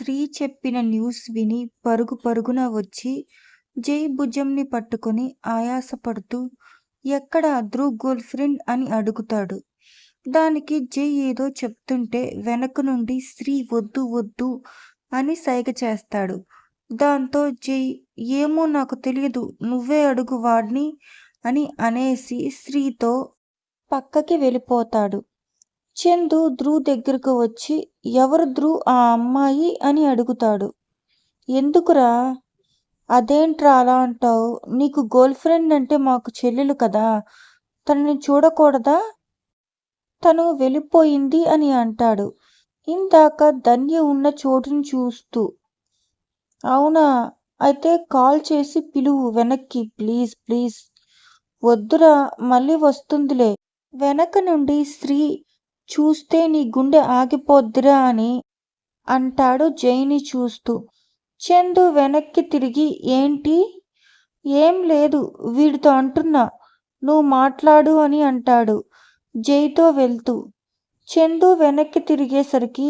స్త్రీ చెప్పిన న్యూస్ విని పరుగు పరుగున వచ్చి జై భుజంని పట్టుకొని ఆయాసపడుతూ ఎక్కడ ధ్రువ్ గర్ల్ ఫ్రెండ్ అని అడుగుతాడు. దానికి జై ఏదో చెప్తుంటే వెనక నుండి స్త్రీ వద్దు వద్దు అని సైగ చేస్తాడు. దాంతో జై ఏమో నాకు తెలియదు నువ్వే అడుగు వాడిని అని అనేసి స్త్రీతో పక్కకి వెళ్ళిపోతాడు. చందు ధ్రువ్ దగ్గరకు వచ్చి ఎవరు ధ్రువ్ ఆ అమ్మాయి అని అడుగుతాడు. ఎందుకురా? అదేంట్రా అలా అంటావు నీకు గర్ల్ ఫ్రెండ్ అంటే మాకు చెల్లెలు కదా! తనని చూడకూడదా? తను వెళ్ళిపోయింది అని అంటాడు. ఇందాక ధన్య ఉన్న చోటుని చూస్తూ. అవునా? అయితే కాల్ చేసి పిలువు వెనక్కి ప్లీజ్ ప్లీజ్. వద్దురా మళ్ళీ వస్తుందిలే. వెనక నుండి శ్రీ చూస్తే నీ గుండె ఆగిపోద్దిరా అని అంటాడు జైని చూస్తూ. చందు వెనక్కి తిరిగి ఏంటి? ఏం లేదు వీడితో అంటున్నా. నువ్వు మాట్లాడు అని అంటాడు జైతో వెళ్తూ. చందు వెనక్కి తిరిగేసరికి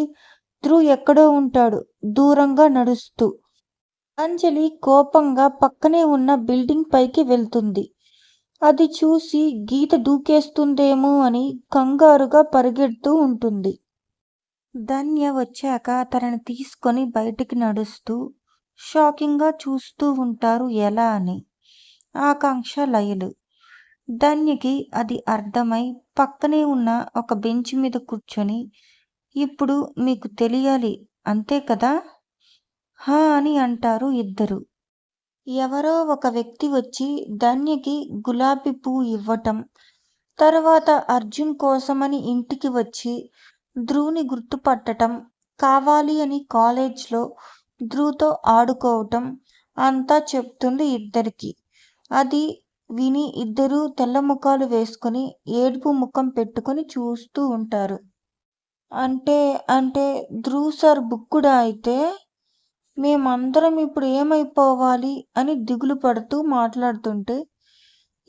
ధ్రువ్ ఎక్కడో ఉంటాడు దూరంగా నడుస్తూ. అంజలి కోపంగా పక్కనే ఉన్న బిల్డింగ్ పైకి వెళ్తుంది. అది చూసి గీత దూకేస్తుందేమో అని కంగారుగా పరిగెడుతూ ఉంటుంది. ధన్య వచ్చాక తనని తీసుకొని బయటికి నడుస్తూ షాకింగ్గా చూస్తూ ఉంటారు ఎలా అని. ఆకాంక్ష లయలు. ధన్యకి అది అర్థమై పక్కనే ఉన్న ఒక బెంచ్ మీద కూర్చొని ఇప్పుడు మీకు తెలియాలి అంతే కదా? హా అని అంటారు ఇద్దరు ఎవరో ఒక వ్యక్తి వచ్చి ధన్యకి గులాబీ పువ్వు ఇవ్వటం, తర్వాత అర్జున్ కోసమని ఇంటికి వచ్చి ధ్రువుని గుర్తుపట్టటం, కావాలి అని కాలేజ్లో ధ్రువుతో ఆడుకోవటం అంతా చెప్తుంది ఇద్దరికి అది విని ఇద్దరూ తెల్లముఖాలు వేసుకొని ఏడుపు ముఖం పెట్టుకొని చూస్తూ ఉంటారు. అంటే అంటే ధ్రువ్ సార్ బుక్కుడా అయితే? మేమందరం ఇప్పుడు ఏమైపోవాలి అని దిగులు పడుతూ మాట్లాడుతుంటే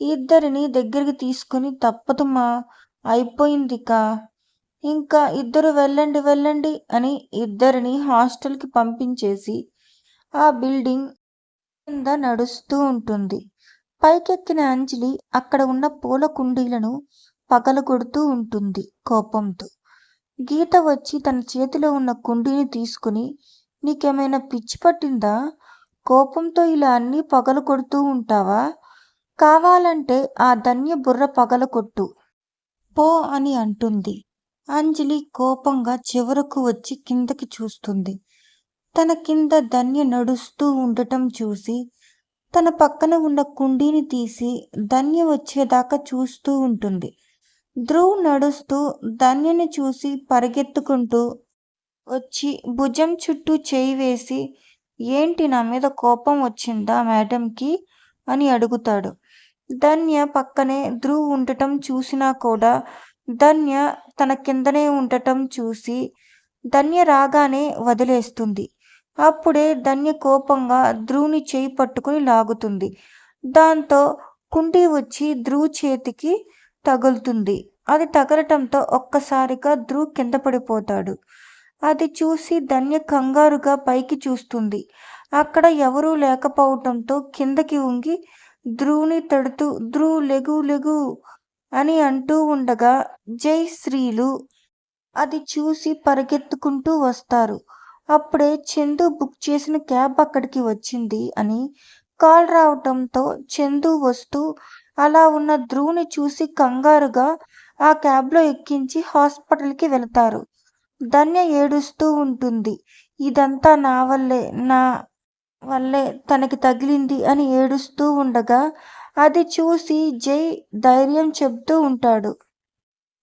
ఇద్దరిని దగ్గరికి తీసుకుని తప్పదుమా అయిపోయిందిక. ఇంకా ఇద్దరు వెళ్ళండి వెళ్ళండి అని ఇద్దరిని హాస్టల్కి పంపించేసి ఆ బిల్డింగ్ కింద నడుస్తూ ఉంటుంది. పైకెక్కిన అంజలి అక్కడ ఉన్న పూల కుండీలను పగలగొడుతూ ఉంటుంది కోపంతో. గీత వచ్చి తన చేతిలో ఉన్న కుండీని తీసుకుని నీకేమైనా పిచ్చి పట్టిందా? కోపంతో ఇలా అన్నీ పగలగొడుతూ ఉంటావా? కావాలంటే ఆ ధన్య బుర్ర పగల కొట్టు పో అని అంటుంది. అంజలి కోపంగా చివరకు వచ్చి కిందకి చూస్తుంది. తన కింద ధన్య నడుస్తూ ఉండటం చూసి తన పక్కన ఉన్న కుండీని తీసి ధన్య వచ్చేదాకా చూస్తూ ఉంటుంది. ధ్రువ్ నడుస్తూ ధన్యని చూసి పరిగెత్తుకుంటూ వచ్చి భుజం చుట్టూ చేయి వేసి ఏంటి నా మీద కోపం వచ్చిందా మేడంకి అని అడుగుతాడు. ధన్య పక్కనే ధ్రువ్ ఉండటం చూసినా కూడా ధన్య తన కిందనే ఉండటం చూసి ధన్య రాగానే వదిలేస్తుంది. అప్పుడే ధన్య కోపంగా ధ్రువుని చేయి పట్టుకుని లాగుతుంది. దాంతో కుంటి వచ్చి ధ్రువ్ చేతికి తగులుతుంది. అది తగలటంతో ఒక్కసారిగా ధ్రువ్ కింద పడిపోతాడు. అది చూసి ధన్య కంగారుగా పైకి చూస్తుంది. అక్కడ ఎవరూ లేకపోవటంతో కిందకి ఉంగి ధ్రువుని తడుతూ ధ్రువు లెగు లెగు అని అంటూ ఉండగా జై శ్రీలు అది చూసి పరిగెత్తుకుంటూ వస్తారు. అప్పుడే చందు బుక్ చేసిన క్యాబ్ అక్కడికి వచ్చింది అని కాల్ రావటంతో చందు వస్తూ అలా ఉన్న ధ్రువుని చూసి కంగారుగా ఆ క్యాబ్లో ఎక్కించి హాస్పిటల్కి వెళతారు. ధన్య ఏడుస్తూ ఉంటుంది. ఇదంతా నా వల్లే నా వల్లే తనకి తగిలింది అని ఏడుస్తూ ఉండగా అది చూసి జై ధైర్యం చెప్తూ ఉంటాడు.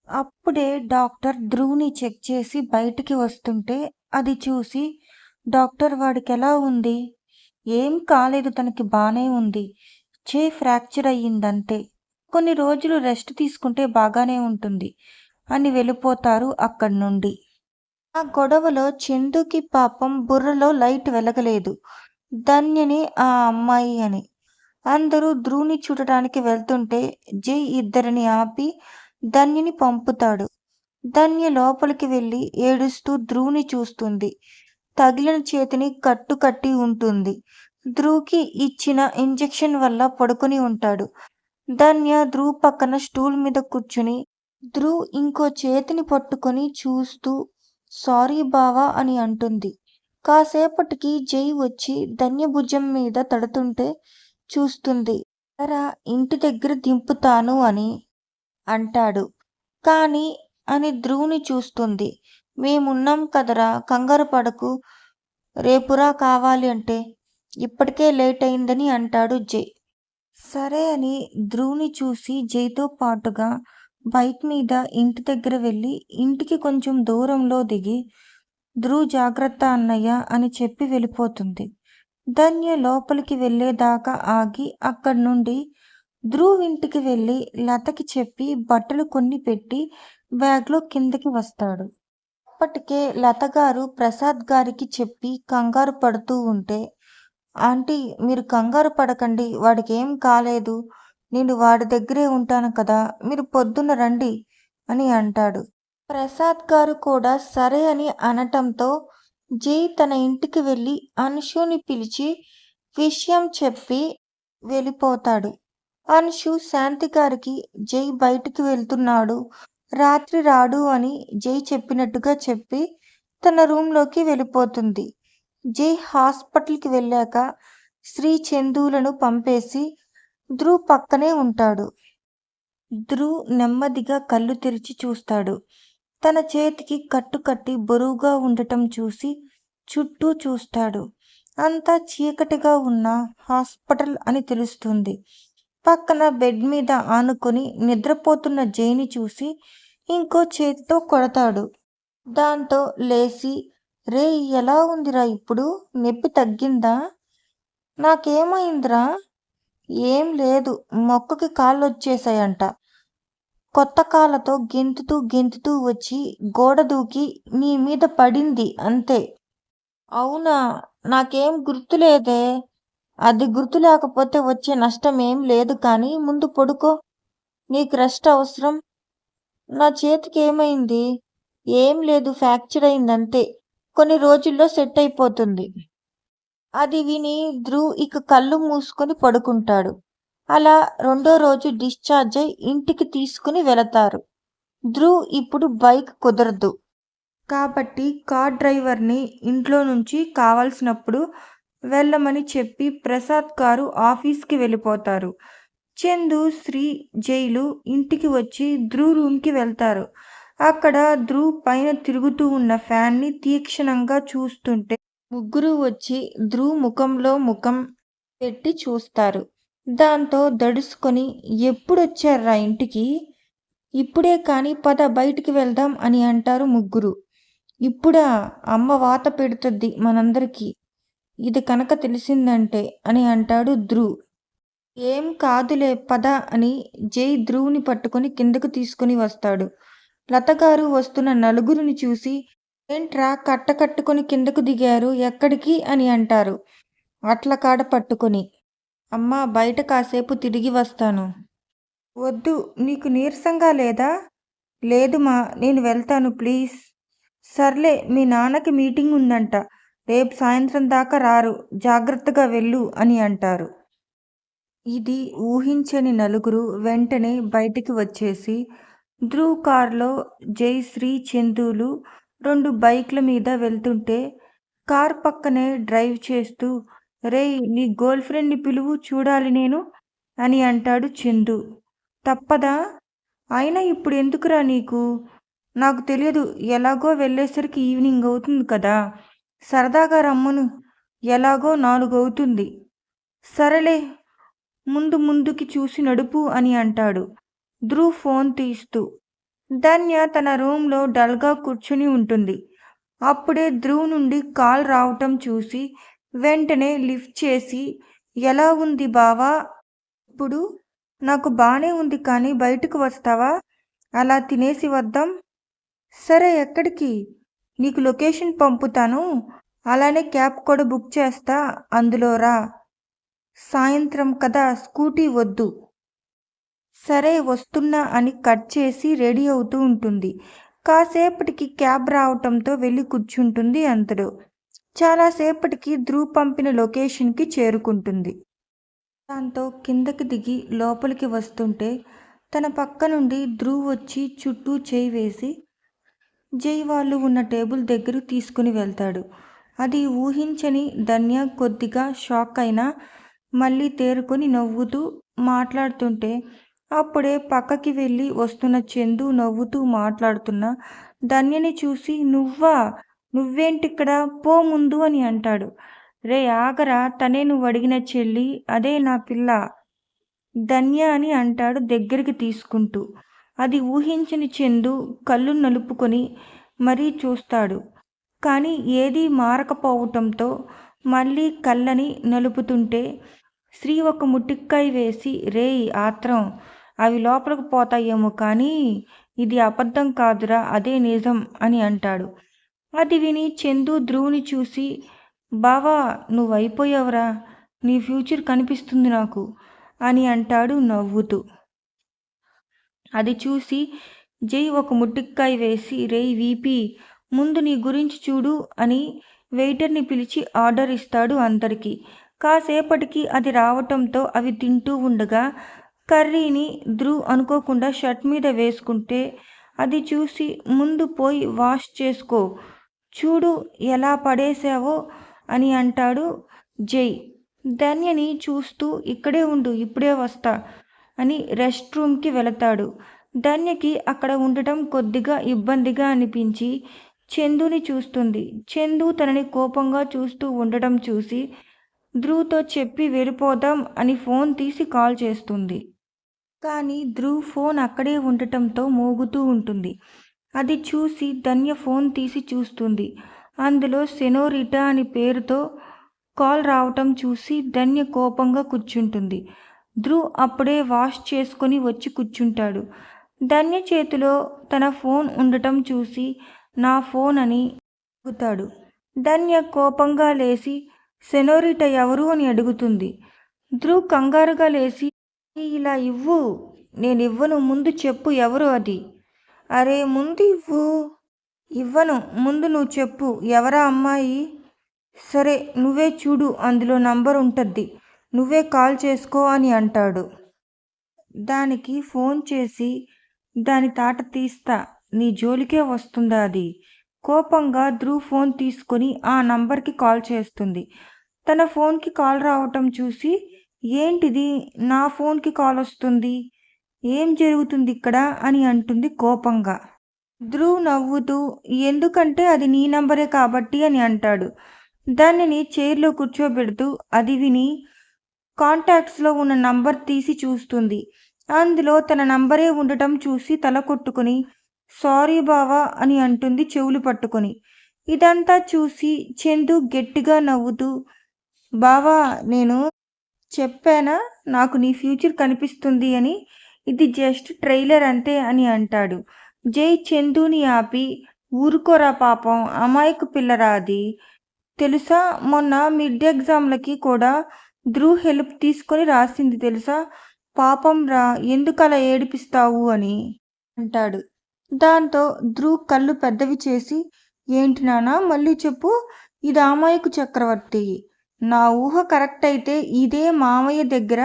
అప్పుడే డాక్టర్ ధ్రువుని చెక్ చేసి బయటికి వస్తుంటే అది చూసి డాక్టర్ వాడికెలా ఉంది? ఏం కాలేదు తనకి బాగానే ఉంది. చే ఫ్రాక్చర్ అయ్యిందంతే. కొన్ని రోజులు రెస్ట్ తీసుకుంటే బాగానే ఉంటుంది అని వెళ్ళిపోతారు అక్కడి నుండి ఆ గొడవలో చెండుకి పాపం బుర్రలో లైట్ వెలగలేదు. ధన్యని ఆ అమ్మాయి అని. అందరూ ధ్రువుని చూడటానికి వెళ్తుంటే జై ఇద్దరిని ఆపి ధన్యని పంపుతాడు. ధన్య లోపలికి వెళ్ళి ఏడుస్తూ ధ్రువుని చూస్తుంది. తగిలిన చేతిని కట్టు కట్టి ఉంటుంది ధ్రువుకి ఇచ్చిన ఇంజెక్షన్ వల్ల పడుకొని ఉంటాడు ధన్య ధ్రువు పక్కన స్టూల్ మీద కూర్చుని ధ్రువ్ ఇంకో చేతిని పట్టుకొని చూస్తూ సారీ బావా అని అంటుంది. కాసేపటికి జై వచ్చి ధన్యభుజం మీద తడుతుంటే చూస్తుంది. ఎరా ఇంటి దగ్గర దింపుతాను అని అంటాడు. కానీ అని ధ్రువుని చూస్తుంది. మేమున్నాం కదరా కంగారు పడకు. రేపురా కావాలి అంటే ఇప్పటికే లేట్ అయిందని అంటాడు జై. సరే అని ధ్రువుని చూసి జైతో పాటుగా బైక్ మీద ఇంటి దగ్గర వెళ్ళి ఇంటికి కొంచెం దూరంలో దిగి ధ్రువ్ జాగ్రత్త అన్నయ్య అని చెప్పి వెళ్ళిపోతుంది. ధన్య లోపలికి వెళ్ళేదాకా ఆగి అక్కడి నుండి ధ్రువ్ ఇంటికి వెళ్ళి లతకి చెప్పి బట్టలు కొన్ని పెట్టి బ్యాగ్లో కిందకి వస్తాడు. అప్పటికే లత గారు ప్రసాద్ గారికి చెప్పి కంగారు పడుతూ ఉంటే ఆంటీ మీరు కంగారు పడకండి వాడికి ఏం కాలేదు. నేను వాడి దగ్గరే ఉంటాను కదా మీరు పొద్దున్న రండి అని అంటాడు. ప్రసాద్ గారు కూడా సరే అని అనటంతో జై తన ఇంటికి వెళ్ళి అనుషుని పిలిచి విషయం చెప్పి వెళ్ళిపోతాడు. అనుషు శాంతి గారికి జై బయటికి వెళ్తున్నాడు. రాత్రి రాడు అని జై చెప్పినట్టుగా చెప్పి తన రూంలోకి వెళ్ళిపోతుంది. జై హాస్పిటల్కి వెళ్ళాక శ్రీ చందువులను పంపేసి ధ్రువ్ పక్కనే ఉంటాడు. ధ్రువ్ నెమ్మదిగా కళ్ళు తెరిచి చూస్తాడు. తన చేతికి కట్టుకట్టి బరువుగా ఉండటం చూసి చుట్టూ చూస్తాడు. అంతా చీకటిగా ఉన్న హాస్పిటల్ అని తెలుస్తుంది. పక్కన బెడ్ మీద ఆనుకొని నిద్రపోతున్న జైని చూసి ఇంకో చేతితో కొడతాడు. దాంతో లేచి రే ఎలా ఉందిరా ఇప్పుడు? నొప్పి తగ్గిందా? నాకేమైందిరా? ఏం లేదు మొక్కకి కాళ్ళు వచ్చేసాయంట కొత్త కాళ్ళతో గెంతుతూ గెంతుతూ వచ్చి గోడ దూకి నీ మీద పడింది అంతే. అవునా? నాకేం గుర్తులేదే. అది గుర్తు లేకపోతే వచ్చే నష్టం ఏం లేదు కానీ ముందు పడుకో. నీకు రెస్ట్ అవసరం. నా చేతికి ఏమైంది ఏం లేదు ఫ్రాక్చర్ అయిందంతే. కొన్ని రోజుల్లో సెట్ అయిపోతుంది. అది విని ధ్రువ్ ఇక కళ్ళు మూసుకొని పడుకుంటాడు. అలా రెండో రోజు డిశ్చార్జ్ అయి ఇంటికి తీసుకుని వెళతారు. ధ్రువ్ ఇప్పుడు బైక్ కుదరదు. కాబట్టి కార్ డ్రైవర్ని ఇంట్లో నుంచి కావాల్సినప్పుడు వెళ్ళమని చెప్పి ప్రసాద్ గారు ఆఫీస్కి వెళ్ళిపోతారు. చందు శ్రీ జైలు ఇంటికి వచ్చి ధ్రువ్ రూమ్కి వెళ్తారు. అక్కడ ధ్రువ్ పైన తిరుగుతూ ఉన్న ఫ్యాన్ని తీక్షణంగా చూస్తుంటే ముగ్గురు వచ్చి ధ్రువ్ ముఖంలో ముఖం పెట్టి చూస్తారు. దాంతో దడుసుకొని ఎప్పుడొచ్చారా ఇంటికి? ఇప్పుడే కానీ పద బయటికి వెళ్దాం అని అంటారు ముగ్గురు. ఇప్పుడా అమ్మ వాత పెడుతుంది మనందరికీ. ఇది కనుక తెలిసిందంటే అని అంటాడు ధ్రువ్. ఏం కాదులే పద అని జై ధ్రువుని పట్టుకొని కిందకు తీసుకుని వస్తాడు. లతగారు వస్తున్న నలుగురిని చూసి ఏంట్రా కట్ట కట్టుకొని కిందకు దిగారు? ఎక్కడికి? అని అంటారు. అట్ల కాడ పట్టుకొని. అమ్మా బయట కాసేపు తిరిగి వస్తాను. వద్దు నీకు నీరసంగా లేదా? లేదు మా నేను వెళ్తాను ప్లీజ్. సర్లే మీ నాన్నకి మీటింగ్ ఉందంట. రేపు సాయంత్రం దాకా రారు. జాగ్రత్తగా వెళ్ళు అని అంటారు. ఇది ఊహించని నలుగురు వెంటనే బయటికి వచ్చేసి ధ్రువ్ కార్లో జయశ్రీ చందులు రెండు బైక్ల మీద వెళ్తుంటే కార్ పక్కనే డ్రైవ్ చేస్తూ రేయ్ నీ గర్ల్ ఫ్రెండ్ని పిలువు చూడాలి నేను అని అంటాడు చందు. తప్పదా? అయినా ఇప్పుడు ఎందుకురా నీకు? నాకు తెలియదు ఎలాగో వెళ్ళేసరికి ఈవినింగ్ అవుతుంది కదా. సరదాగా రమ్మను. ఎలాగో నాలుగు అవుతుంది. సరేలే ముందు ముందుకి చూసి నడుపు అని అంటాడు. ధ్రువ్ ఫోన్ తీస్తూ. ధన్య తన రూమ్లో డల్గా కూర్చుని ఉంటుంది. అప్పుడే ధ్రువ్ నుండి కాల్ రావటం చూసి వెంటనే లిఫ్ట్ చేసి ఎలా ఉంది బావా? ఇప్పుడు నాకు బాగానే ఉంది కానీ బయటకు వస్తావా? అలా తినేసి వద్దాం. సరే ఎక్కడికి? నీకు లొకేషన్ పంపుతాను. అలానే క్యాబ్ కూడా బుక్ చేస్తా. అందులో రా. సాయంత్రం కదా స్కూటీ వద్దు. సరే వస్తున్నా అని కట్ చేసి రెడీ అవుతూ ఉంటుంది. కాసేపటికి క్యాబ్ రావటంతో వెళ్ళి కూర్చుంటుంది అంతలో చాలాసేపటికి ధ్రువ్ పంపిన లొకేషన్కి చేరుకుంటుంది. దాంతో కిందకి దిగి లోపలికి వస్తుంటే తన పక్క నుండి ధ్రువ్ వచ్చి చుట్టూ చేయి వేసి జై వాళ్ళు ఉన్న టేబుల్ దగ్గర తీసుకుని వెళ్తాడు. అది ఊహించని ధన్య కొద్దిగా షాక్ అయినా మళ్ళీ తేరుకొని నవ్వుతూ మాట్లాడుతుంటే అప్పుడే పక్కకి వెళ్ళి వస్తున్న చందు నవ్వుతూ మాట్లాడుతున్న ధన్యని చూసి నువ్వా? నువ్వేంటిక్కడ? పో ముందు అని అంటాడు. రే ఆగరా. తనే నువ్వు అడిగిన చెల్లి అదే నా పిల్ల ధన్య అని అంటాడు దగ్గరికి తీసుకుంటూ. అది ఊహించని చందు కళ్ళు నలుపుకొని మరీ చూస్తాడు. కానీ ఏదీ మారకపోవటంతో మళ్ళీ కళ్ళని నలుపుతుంటే శ్రీ ఒక ముట్టిక్కాయ వేసి రేయ్ ఆత్రం. అవి లోపలికి పోతాయేమో కానీ ఇది అబద్ధం కాదురా అదే నిజం అని అంటాడు. అది విని చందు ధ్రువుని చూసి బావా నువ్వు అయిపోయావురా నీ ఫ్యూచర్ కనిపిస్తుంది నాకు అని అంటాడు నవ్వుతూ. అది చూసి జై ఒక ముట్టిక్కాయ వేసి రేయ్ వీపీ ముందు నీ గురించి చూడు అని వెయిటర్ని పిలిచి ఆర్డర్ ఇస్తాడు అందరికీ. కాసేపటికి అది రావటంతో అవి తింటూ ఉండగా కర్రీని ధ్రువ్ అనుకోకుండా షర్ట్ మీద వేసుకుంటే అది చూసి ముందు పోయి వాష్ చేసుకో. చూడు ఎలా పడేసావో అని అంటాడు జై ధన్యని చూస్తూ ఇక్కడే ఉండు ఇప్పుడే వస్తా అని రెస్ట్ రూమ్కి వెళతాడు. ధన్యకి అక్కడ ఉండటం కొద్దిగా ఇబ్బందిగా అనిపించి చందుని చూస్తుంది. చందు తనని కోపంగా చూస్తూ ఉండటం చూసి ధ్రువ్తో చెప్పి వెళ్ళిపోదాం అని ఫోన్ తీసి కాల్ చేస్తుంది. కానీ ధ్రువ్ ఫోన్ అక్కడే ఉండటంతో మోగుతూ ఉంటుంది. అది చూసి ధన్య ఫోన్ తీసి చూస్తుంది. అందులో సెనోరిటా అని పేరుతో కాల్ రావటం చూసి ధన్య కోపంగా కూర్చుంటుంది. ధ్రువ్ అప్పుడే వాష్ చేసుకొని వచ్చి కూర్చుంటాడు. ధన్య చేతిలో తన ఫోన్ ఉండటం చూసి నా ఫోన్ అని అడుగుతాడు. ధన్య కోపంగా లేచి సెనోరిట ఎవరు? అని అడుగుతుంది. ధ్రువ్ కంగారుగా లేచి ఇలా ఇవ్వు. నేను ఇవ్వను. ముందు చెప్పు ఎవరు అది? అరే ముందు ఇవ్వు. ఇవ్వను. ముందు నువ్వు చెప్పు. ఎవరా అమ్మాయి? సరే నువ్వే చూడు. అందులో నంబర్ ఉంటుంది నువ్వే కాల్ చేసుకో అని అంటాడు. దానికి ఫోన్ చేసి దాని తాట తీస్తా. నీ జోలికే వస్తుందా అది? కోపంగా ధ్రువ్ ఫోన్ తీసుకొని ఆ నంబర్కి కాల్ చేస్తుంది. తన ఫోన్కి కాల్ రావటం చూసి ఏంటిది? నా ఫోన్కి కాల్ వస్తుంది. ఏం జరుగుతుంది ఇక్కడ? అని అంటుంది కోపంగా. ధ్రువ్ నవ్వుతూ ఎందుకంటే అది నీ నంబరే కాబట్టి అని అంటాడు. దానిని చైర్లో కూర్చోబెడుతూ అది విని కాంటాక్ట్స్లో ఉన్న నంబర్ తీసి చూస్తుంది. అందులో తన నంబరే ఉండటం చూసి తల కొట్టుకుని సారీ బావా అని అంటుంది చెవులు పట్టుకొని. ఇదంతా చూసి చందు గట్టిగా నవ్వుతూ బావా నేను చెప్పానా? నాకు నీ ఫ్యూచర్ కనిపిస్తుంది అని. ఇది జస్ట్ ట్రైలర్ అంతే అని అంటాడు. జై చందుని ఆపి ఊరుకోరా పాపం అమాయకు పిల్లరా అది తెలుసా? మొన్న మిడ్ ఎగ్జామ్లకి కూడా ధ్రువ్ హెల్ప్ తీసుకొని రాసింది తెలుసా? పాపం రా ఎందుకు అలా ఏడిపిస్తావు అని అంటాడు. దాంతో ధ్రువ్ కళ్ళు పెద్దవి చేసి ఏంటి నానా మళ్ళీ చెప్పు. ఇది అమాయకు చక్రవర్తి. నా ఊహ కరెక్ట్ అయితే ఇదే మామయ్య దగ్గర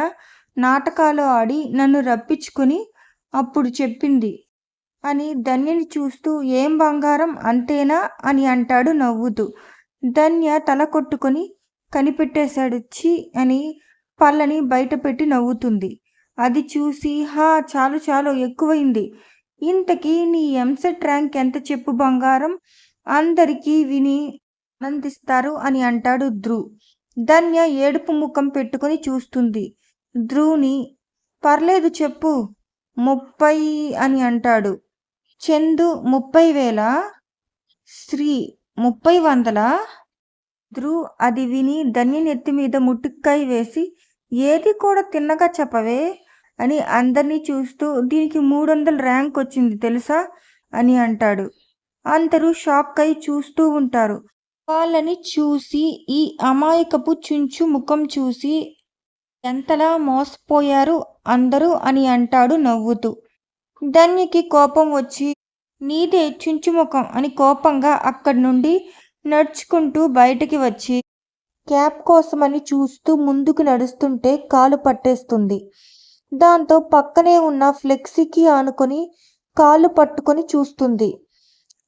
నాటకాలు ఆడి నన్ను రప్పించుకుని అప్పుడు చెప్పింది. అని ధన్యని చూస్తూ ఏం బంగారం అంతేనా అని అంటాడు నవ్వుతూ. ధన్య తల కొట్టుకొని కనిపెట్టేశాడు చీ అని పళ్ళని బయటపెట్టి నవ్వుతుంది. అది చూసి హా చాలు చాలు ఎక్కువైంది. ఇంతకీ నీ ఎంసెట్ ర్యాంక్ ఎంత చెప్పు బంగారం? అందరికీ విని ఆనందిస్తారు అని అంటాడు ధ్రువ్. ధన్య ఏడుపు ముఖం పెట్టుకొని చూస్తుంది. ధ్రువుని పర్లేదు చెప్పు. ముప్పై అని అంటాడు. చందు ముప్పై వేల? శ్రీ ముప్పై వందల? ధ్రువ్ అది విని ధన్య నెత్తి మీద ముట్టుక్కాయ వేసి ఏది కూడా తిన్నగా చెప్పవే అని అందరినీ చూస్తూ దీనికి మూడు వందల ర్యాంక్ వచ్చింది తెలుసా అని అంటాడు. అందరూ షాక్ అయి చూస్తూ ఉంటారు. వాళ్ళని చూసి ఈ అమాయకపు చుంచు ముఖం చూసి ఎంతలా మోసపోయారు అందరూ అని అంటాడు నవ్వుతూ. ధన్యకి కోపం వచ్చి నీదే చుంచుముఖం అని కోపంగా అక్కడి నుండి నడుచుకుంటూ బయటికి వచ్చి క్యాబ్ కోసమని చూస్తూ ముందుకు నడుస్తుంటే కాలు పట్టేస్తుంది. దాంతో పక్కనే ఉన్న ఫ్లెక్సీకి ఆనుకొని కాళ్ళు పట్టుకొని చూస్తుంది.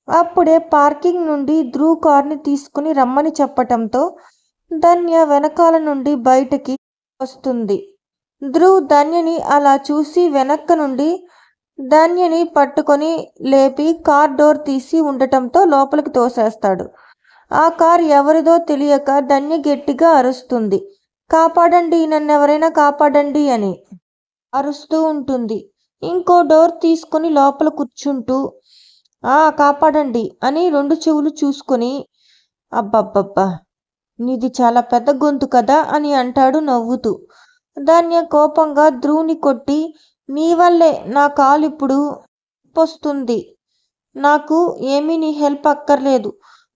అప్పుడే పార్కింగ్ నుండి ధ్రువ్ కార్ని తీసుకుని రమ్మని చెప్పటంతో ధన్య వెనకాల నుండి బయటకి వస్తుంది. ధ్రువ్ ధన్యని అలా చూసి వెనక్క నుండి ధన్యని పట్టుకొని లేపి కార్ డోర్ తీసి ఉండటంతో లోపలికి తోసేస్తాడు. ఆ కార్ ఎవరిదో తెలియక ధన్య గట్టిగా అరుస్తుంది. కాపాడండి నన్ను ఎవరైనా కాపాడండి అని అరుస్తూ ఉంటుంది. ఇంకో డోర్ తీసుకొని లోపల కూర్చుంటూ ఆ కాపాడండి అని రెండు చెవులు చూసుకొని అబ్బబ్బబ్బా నీది చాలా పెద్ద గొంతు కదా అని అంటాడు నవ్వుతూ. దాన్ని కోపంగా ధ్రువుని కొట్టి నీ వల్లే నా కాలు ఇప్పుడు వస్తుంది నాకు ఏమీ నీ హెల్ప్ అక్కర్లేదు.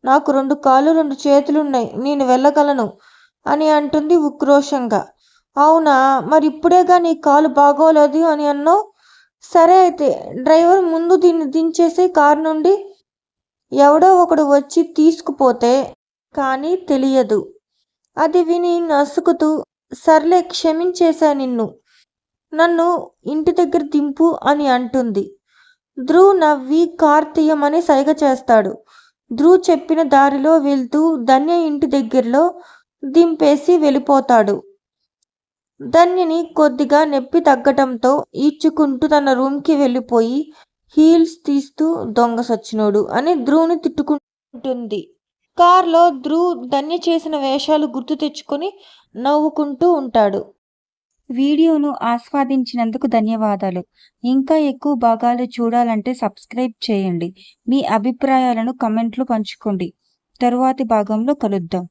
నాకు రెండు కాళ్ళు రెండు చేతులున్నాయి. నేను వెళ్ళగలను అని అంటుంది ఉక్రోషంగా. అవునా? మరి ఇప్పుడేగా నీ కాలు బాగోలేదు అని అన్నావు? సరే అయితే డ్రైవర్ ముందు దీన్ని దించేసి కారు నుండి ఎవడో ఒకడు వచ్చి తీసుకుపోతే కానీ తెలియదు. అది విని నసుకుతూ సర్లే క్షమించేశా నిన్ను. నన్ను ఇంటి దగ్గర దింపు అని అంటుంది. ధ్రువ్ నవ్వి కార్ తీయమని సైగ చేస్తాడు. ధ్రువ్ చెప్పిన దారిలో వెళ్తూ ధన్య ఇంటి దగ్గరలో దింపేసి వెళ్ళిపోతాడు. ధన్యని కొద్దిగా నొప్పి తగ్గటంతో ఈడ్చుకుంటూ తన రూమ్కి వెళ్ళిపోయి హీల్స్ తీస్తూ దొంగ సచ్చినోడు అని ధ్రువ్ని తిట్టుకుంటుంది. కార్లో ధ్రువ్ ధన్య చేసిన వేషాలు గుర్తు తెచ్చుకొని నవ్వుకుంటూ ఉంటాడు. వీడియోను ఆస్వాదించినందుకు ధన్యవాదాలు. ఇంకా ఎక్కువ భాగాలు చూడాలంటే సబ్స్క్రైబ్ చేయండి. మీ అభిప్రాయాలను కమెంట్లు పంచుకోండి. తరువాతి భాగంలో కలుద్దాం.